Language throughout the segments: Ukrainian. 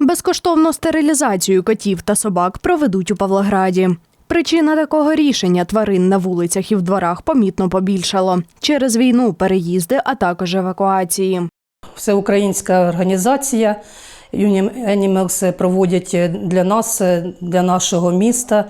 Безкоштовну стерилізацію котів та собак проведуть у Павлограді. Причина такого рішення тварин на вулицях і в дворах помітно побільшало через війну, переїзди, а також евакуації. Всеукраїнська організація Юнім Animals проводять для нас, для нашого міста,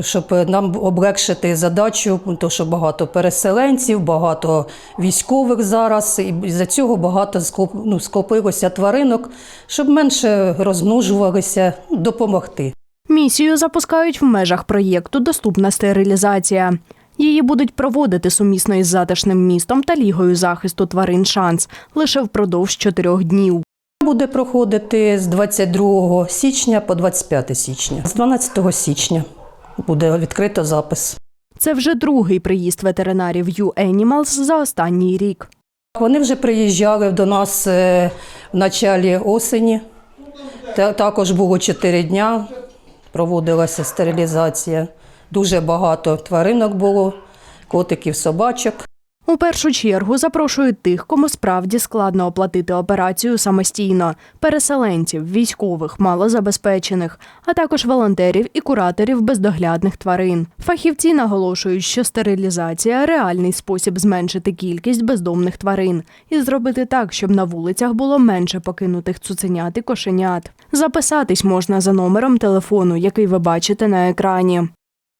щоб нам облегшити задачу, тому що багато переселенців, багато військових зараз, і за цього багато ну, скопилося тваринок, щоб менше розмножувалися, допомогти. Місію запускають в межах проєкту Доступна стерилізація. Її будуть проводити сумісно із затишним містом та лігою захисту тварин шанс лише впродовж чотирьох днів. Буде проходити з 22 січня по 25 січня. З 12 січня буде відкрито запис. Це вже другий приїзд ветеринарів U-Animals за останній рік. Вони вже приїжджали до нас е, в началі осені. Також було 4 дня, проводилася стерилізація. Дуже багато тваринок було, котиків, собачок. У першу чергу запрошують тих, кому справді складно оплатити операцію самостійно: переселенців, військових, малозабезпечених, а також волонтерів і кураторів бездоглядних тварин. Фахівці наголошують, що стерилізація реальний спосіб зменшити кількість бездомних тварин і зробити так, щоб на вулицях було менше покинутих цуценят і кошенят. Записатись можна за номером телефону, який ви бачите на екрані.